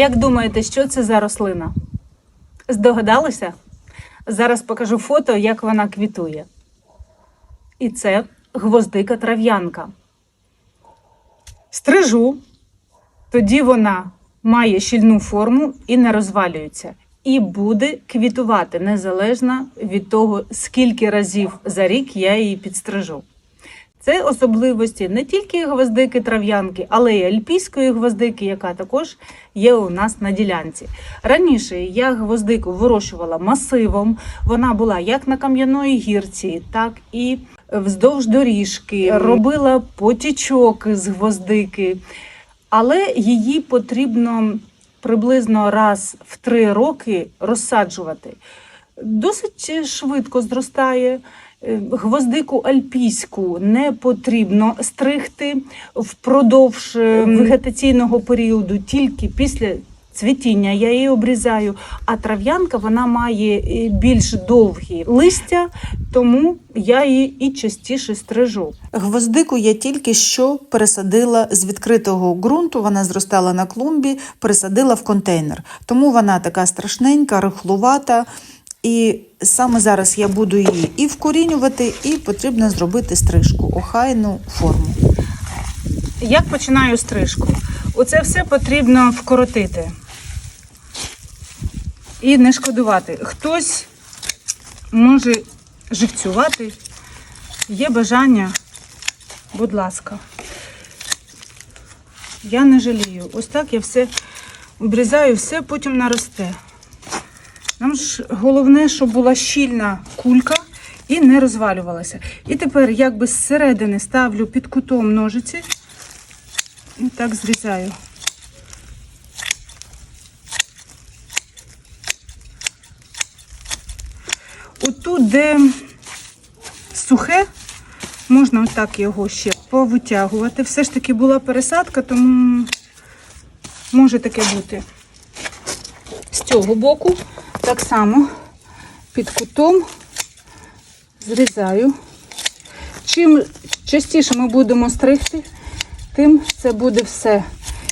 Як думаєте, що це за рослина? Здогадалися? Зараз покажу фото, як вона квітує. І це гвоздика трав'янка. Стрижу, тоді вона має щільну форму і не розвалюється. І буде квітувати незалежно від того, скільки разів за рік я її підстрижу. Це особливості не тільки гвоздики трав'янки, але й альпійської гвоздики, яка також є у нас на ділянці. Раніше я гвоздику вирощувала масивом. Вона була як на кам'яної гірці, так і вздовж доріжки. Робила потічок з гвоздики, але її потрібно приблизно раз в три роки розсаджувати. Досить швидко зростає. Е, Гвоздику альпійську не потрібно стригти впродовж е, вегетаційного періоду, тільки після цвітіння я її обрізаю. А трав'янка вона має е, більш довгі листя, тому я її і частіше стрижу. Гвоздику я тільки що пересадила з відкритого ґрунту, вона зростала на клумбі, пересадила в контейнер. Тому вона така страшненька, рихлувата. І саме зараз я буду її і вкорінювати, і потрібно зробити стрижку, охайну форму. Як починаю стрижку? Оце все потрібно вкоротити і не шкодувати. Хтось може живцювати, є бажання, будь ласка. Я не жалію. Ось так я все обрізаю, все потім наросте. Нам ж головне, щоб була щільна кулька і не розвалювалася. І тепер якби зсередини ставлю під кутом ножиці і так зрізаю. Отут, де сухе, можна отак його ще повитягувати. Все ж таки була пересадка, тому може таке бути. З цього боку так само під кутом зрізаю. Чим частіше ми будемо стригти, тим це буде все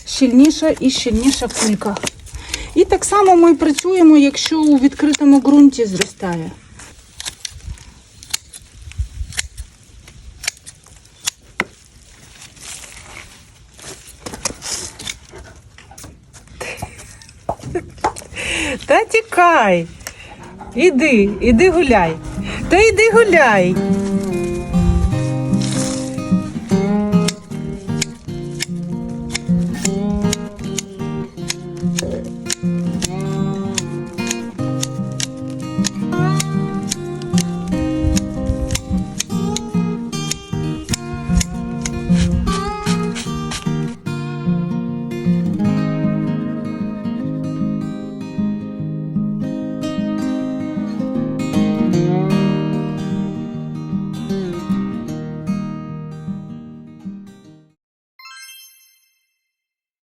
щільніша і щільніша кулька. І так само ми працюємо, якщо у відкритому ґрунті зростає. Та тікай. Іди, іди гуляй. Та йди гуляй.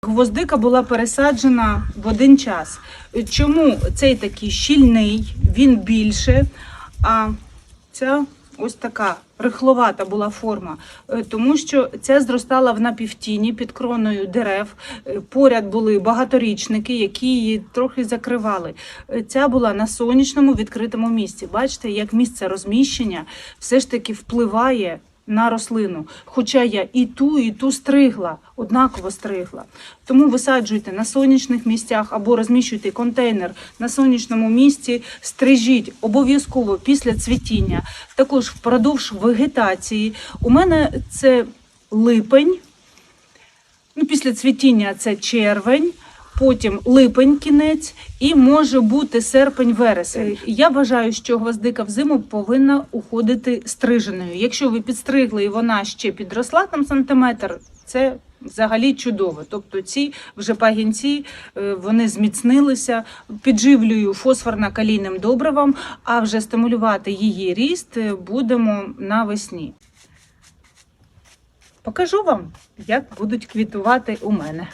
Гвоздика була пересаджена в один час. Чому цей такий щільний, він більше, а ця ось така рихловата була форма, Е, тому що ця зростала в напівтіні під кроною дерев. Е, Поряд були багаторічники, які її трохи закривали. Е, Ця була на сонячному відкритому місці. Бачите, як місце розміщення все ж таки впливає на рослину. Хоча я і ту, і ту стригла, однаково стригла. Тому висаджуйте на сонячних місцях або розміщуйте контейнер на сонячному місці, стрижіть обов'язково після цвітіння, також впродовж вегетації. У мене це липень, ну, після цвітіння це червень. Потім липень кінець і може бути серпень-вересень. Я вважаю, що гвоздика взиму повинна уходити стриженою. Якщо ви підстригли і вона ще підросла там сантиметр, це взагалі чудово. Тобто ці вже пагінці е, вони зміцнилися, підживлюю фосфорно-калійним добривом, а вже стимулювати її ріст е, будемо навесні. Покажу вам, як будуть квітувати у мене.